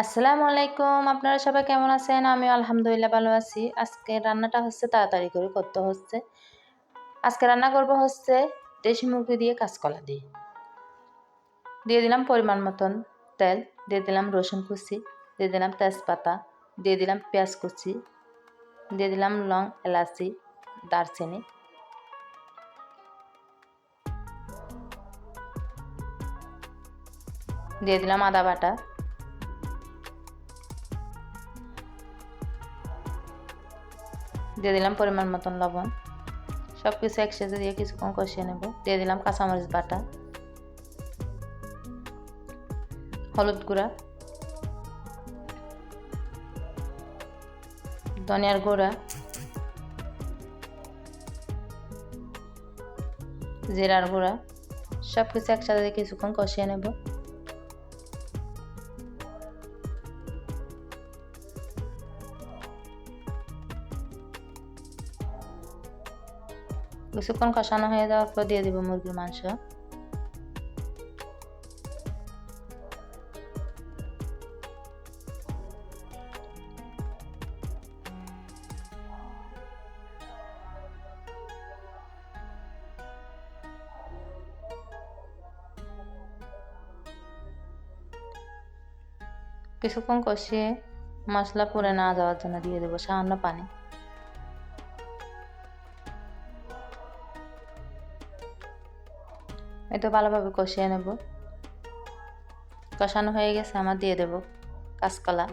আসসালামু আলাইকুম, আপনারা সবাই কেমন আছেন? আমি আলহামদুলিল্লাহ ভালো আছি। আজকে রান্নাটা হচ্ছে তাড়াতাড়ি করে করতে হচ্ছে। আজকে রান্না করব হচ্ছে দেশি মুরগি দিয়ে কাঁচকলা দিয়ে। দিয়ে দিলাম পরিমাণ মতন তেল, দিয়ে দিলাম রসুন কুচি, দিয়ে দিলাম তেজপাতা, দিয়ে দিলাম পেঁয়াজ কুচি, দিয়ে দিলাম লং এলাচি, দারচিনি। দিয়ে দিলাম আদা বাটা। দিয়ে দিলাম পরিমাণ মতন লবণ সব কিছু একসাথে দিয়ে কিছুক্ষণ কষিয়ে নেব দিয়ে দিলাম কাঁচামরিচ বাটা হলুদ গুঁড়া ধনিয়ার গুঁড়া জিরার গুঁড়া সব কিছু একসাথে কিছুক্ষণ কষিয়ে নেব কিছুক্ষণ কষানো হয়ে যাওয়ার পর দিয়ে দেবো মুরগির মাংস। কিছুক্ষণ কষিয়ে মশলা পুড়ে না যাওয়ার জন্য দিয়ে দেবো সামান্য পানি। এটা ভালোভাবে কষিয়ে নেব। কষানো হয়ে গেছে, আমার দিয়ে দেব কাঁচকলা।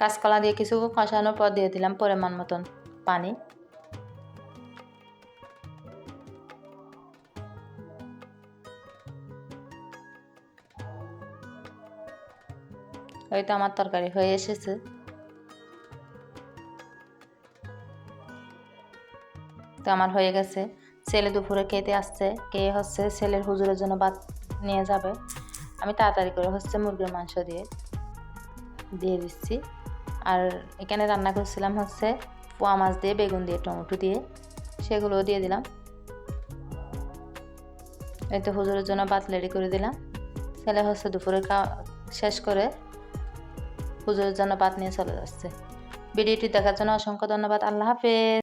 কাঁচকলা দিয়ে কিছু কষানোর পর দিয়ে দিলাম পরিমাণ মতন পানি। হয়তো আমার তরকারি হয়ে এসেছে। তো আমার হয়ে গেছে। ছেলে দুপুরে খেতে আসছে, কে হচ্ছে ছেলের হুজুরের জন্য ভাত নিয়ে যাবে? আমি তাড়াতাড়ি করে হচ্ছে মুরগির মাংস দিয়ে দিয়ে দিচ্ছি। আর এখানে রান্না করছিলাম হচ্ছে পোয়া মাছ দিয়ে, বেগুন দিয়ে, টমেটো দিয়ে, সেগুলোও দিয়ে দিলাম। এই তো হুজুরের জন্য ভাত রেডি করে দিলাম। ছেলে হচ্ছে দুপুরে শেষ করে হুজুরের জন্য ভাত নিয়ে চলে যাচ্ছে। ভিডিওটি দেখার জন্য অসংখ্য ধন্যবাদ। আল্লাহ হাফেজ।